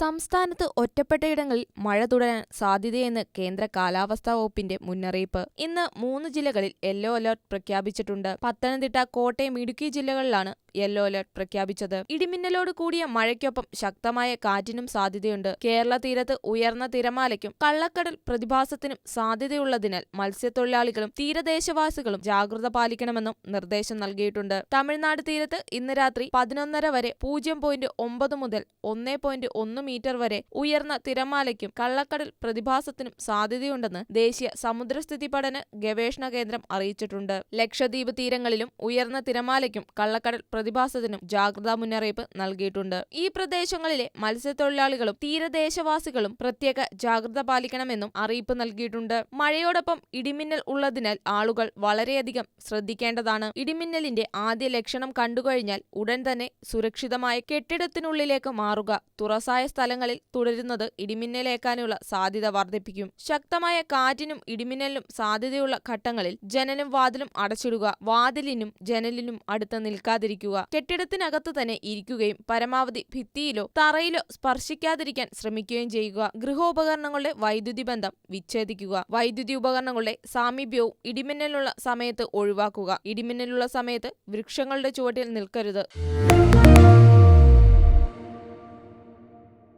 സംസ്ഥാനത്ത് ഒറ്റപ്പെട്ടയിടങ്ങളിൽ മഴ തുടരാൻ സാധ്യതയെന്ന് കേന്ദ്ര കാലാവസ്ഥാ വകുപ്പിന്റെ മുന്നറിയിപ്പ്. ഇന്ന് മൂന്ന് ജില്ലകളിൽ യെല്ലോ അലർട്ട് പ്രഖ്യാപിച്ചിട്ടുണ്ട്. പത്തനംതിട്ട കോട്ടയം ഇടുക്കി ജില്ലകളിലാണ് യെല്ലോ അലർട്ട് പ്രഖ്യാപിച്ചത്. ഇടിമിന്നലോട് കൂടിയ മഴയ്ക്കൊപ്പം ശക്തമായ കാറ്റിനും സാധ്യതയുണ്ട്. കേരള തീരത്ത് ഉയർന്ന തിരമാലയ്ക്കും കള്ളക്കടൽ പ്രതിഭാസത്തിനും സാധ്യതയുള്ളതിനാൽ മത്സ്യത്തൊഴിലാളികളും തീരദേശവാസികളും ജാഗ്രത പാലിക്കണമെന്നും നിർദ്ദേശം നൽകിയിട്ടുണ്ട്. തമിഴ്നാട് തീരത്ത് ഇന്ന് രാത്രി പതിനൊന്നര വരെ പൂജ്യം പോയിന്റ് ഒമ്പത് മുതൽ ഒന്ന് പോയിന്റ് ഒന്ന് മീറ്റർ വരെ ഉയർന്ന തിരമാലയ്ക്കും കള്ളക്കടൽ പ്രതിഭാസത്തിനും സാധ്യതയുണ്ടെന്ന് ദേശീയ സമുദ്രസ്ഥിതി പഠന ഗവേഷണ കേന്ദ്രം അറിയിച്ചിട്ടുണ്ട്. ലക്ഷദ്വീപ് തീരങ്ങളിലും ഉയർന്ന തിരമാലയ്ക്കും കള്ളക്കടൽ പ്രതിഭാസത്തിനും ജാഗ്രതാ മുന്നറിയിപ്പ് നൽകിയിട്ടുണ്ട്. ഈ പ്രദേശങ്ങളിലെ മത്സ്യത്തൊഴിലാളികളും തീരദേശവാസികളും പ്രത്യേക ജാഗ്രത പാലിക്കണമെന്നും അറിയിപ്പ് നൽകിയിട്ടുണ്ട്. മഴയോടൊപ്പം ഇടിമിന്നൽ ഉള്ളതിനാൽ ആളുകൾ വളരെയധികം ശ്രദ്ധിക്കേണ്ടതാണ്. ഇടിമിന്നലിന്റെ ആദ്യ ലക്ഷണം കണ്ടുകഴിഞ്ഞാൽ ഉടൻ തന്നെ സുരക്ഷിതമായ കെട്ടിടത്തിനുള്ളിലേക്ക് മാറുക തുറസായ സ്ഥലങ്ങളിൽ തുടരുന്നത് ഇടിമിന്നലേക്കാനുള്ള സാധ്യത വർദ്ധിപ്പിക്കും. ശക്തമായ കാറ്റിനും ഇടിമിന്നലിനും സാധ്യതയുള്ള ഘട്ടങ്ങളിൽ ജനലും വാതിലും അടച്ചിടുക വാതിലിനും ജനലിനും അടുത്ത് നിൽക്കാതിരിക്കുക കെട്ടിടത്തിനകത്ത് തന്നെ ഇരിക്കുകയും പരമാവധി ഭിത്തിയിലോ തറയിലോ സ്പർശിക്കാതിരിക്കാൻ ശ്രമിക്കുകയും ചെയ്യുക. ഗൃഹോപകരണങ്ങളുടെ വൈദ്യുതി ബന്ധം വിച്ഛേദിക്കുക. വൈദ്യുതി ഉപകരണങ്ങളുടെ സാമീപ്യവും ഇടിമിന്നലുള്ള സമയത്ത് ഒഴിവാക്കുക. ഇടിമിന്നലുള്ള സമയത്ത് വൃക്ഷങ്ങളുടെ ചുവട്ടിൽ നിൽക്കരുത്.